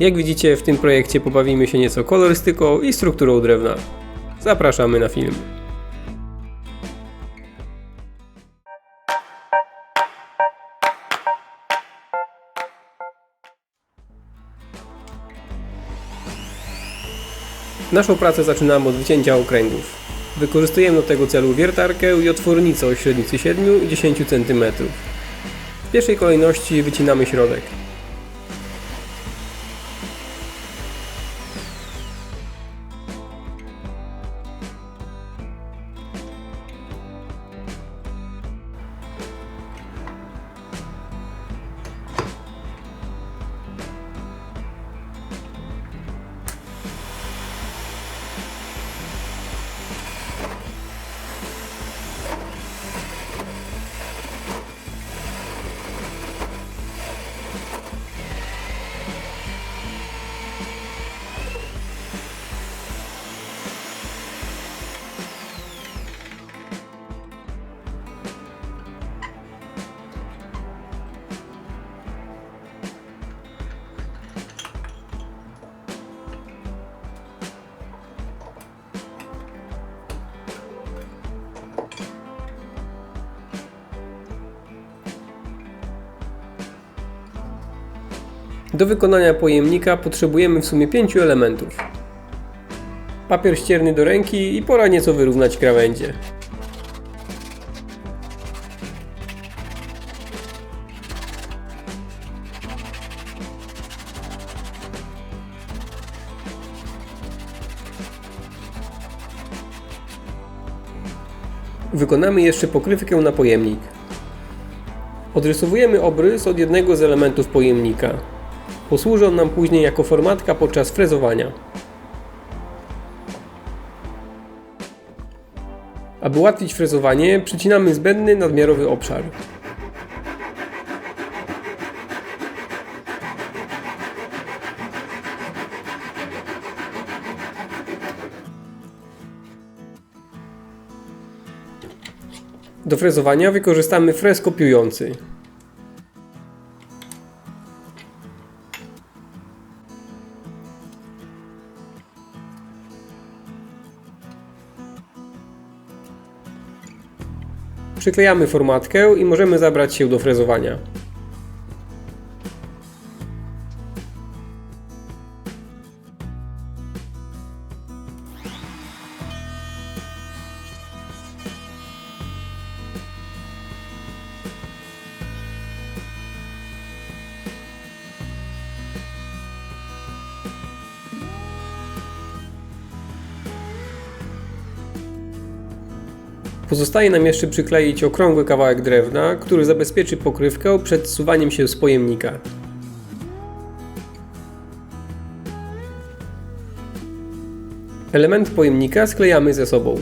Jak widzicie, w tym projekcie pobawimy się nieco kolorystyką i strukturą drewna. Zapraszamy na film. Naszą pracę zaczynamy od wycięcia okręgów. Wykorzystujemy do tego celu wiertarkę i otwornicę o średnicy 7 i 10 cm. W pierwszej kolejności wycinamy środek. Do wykonania pojemnika potrzebujemy w sumie pięciu elementów. Papier ścierny do ręki i pora nieco wyrównać krawędzie. Wykonamy jeszcze pokrywkę na pojemnik. Odrysowujemy obrys od jednego z elementów pojemnika. Posłuży on nam później jako formatka podczas frezowania. Aby ułatwić frezowanie, przycinamy zbędny nadmiarowy obszar. Do frezowania wykorzystamy frez kopiujący. Przyklejamy formatkę i możemy zabrać się do frezowania. Pozostaje nam jeszcze przykleić okrągły kawałek drewna, który zabezpieczy pokrywkę przed zsuwaniem się z pojemnika. Element pojemnika sklejamy ze sobą.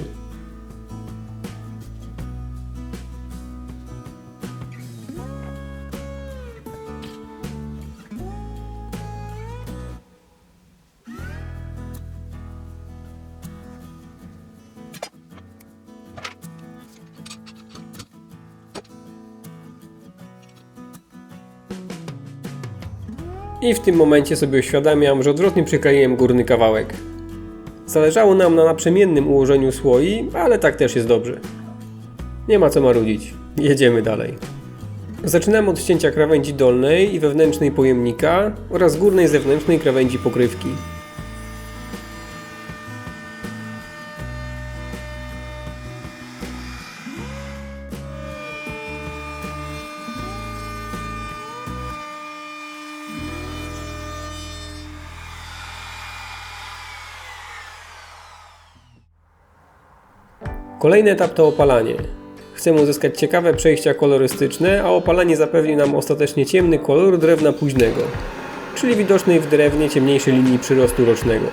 I w tym momencie sobie uświadamiam, że odwrotnie przykleiłem górny kawałek. Zależało nam na naprzemiennym ułożeniu słoi, ale tak też jest dobrze. Nie ma co marudzić. Jedziemy dalej. Zaczynamy od ścięcia krawędzi dolnej i wewnętrznej pojemnika oraz górnej zewnętrznej krawędzi pokrywki. Kolejny etap to opalanie. Chcemy uzyskać ciekawe przejścia kolorystyczne, a opalanie zapewni nam ostatecznie ciemny kolor drewna późnego, czyli widocznej w drewnie ciemniejszej linii przyrostu rocznego.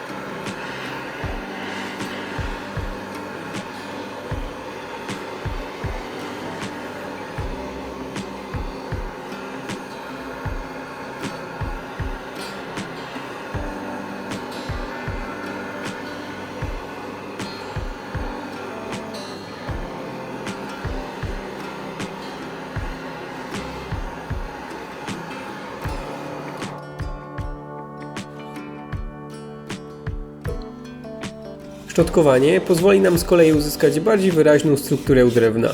Szczotkowanie pozwoli nam z kolei uzyskać bardziej wyraźną strukturę drewna.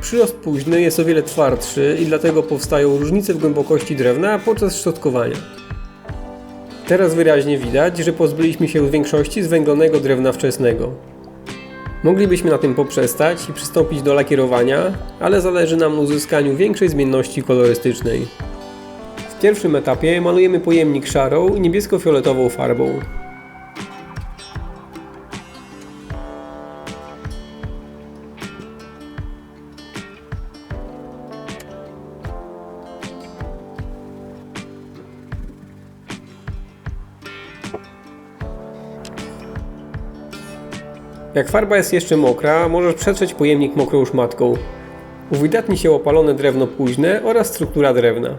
Przyrost późny jest o wiele twardszy i dlatego powstają różnice w głębokości drewna podczas szczotkowania. Teraz wyraźnie widać, że pozbyliśmy się większości zwęglonego drewna wczesnego. Moglibyśmy na tym poprzestać i przystąpić do lakierowania, ale zależy nam na uzyskaniu większej zmienności kolorystycznej. W pierwszym etapie malujemy pojemnik szarą i niebiesko-fioletową farbą. Jak farba jest jeszcze mokra, możesz przetrzeć pojemnik mokrą szmatką. Uwydatni się opalone drewno późne oraz struktura drewna.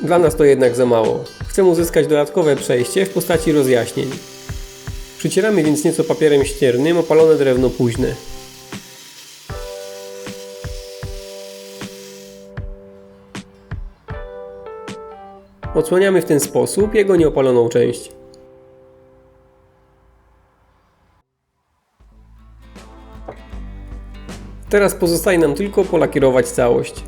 Dla nas to jednak za mało. Chcę uzyskać dodatkowe przejście w postaci rozjaśnień. Przycieramy więc nieco papierem ściernym opalone drewno późne. Odsłaniamy w ten sposób jego nieopaloną część. Teraz pozostaje nam tylko polakierować całość.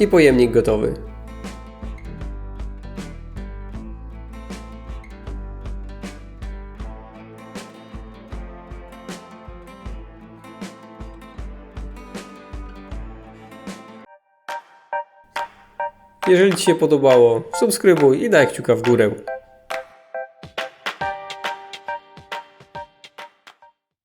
I pojemnik gotowy. Jeżeli Ci się podobało, subskrybuj i daj kciuka w górę.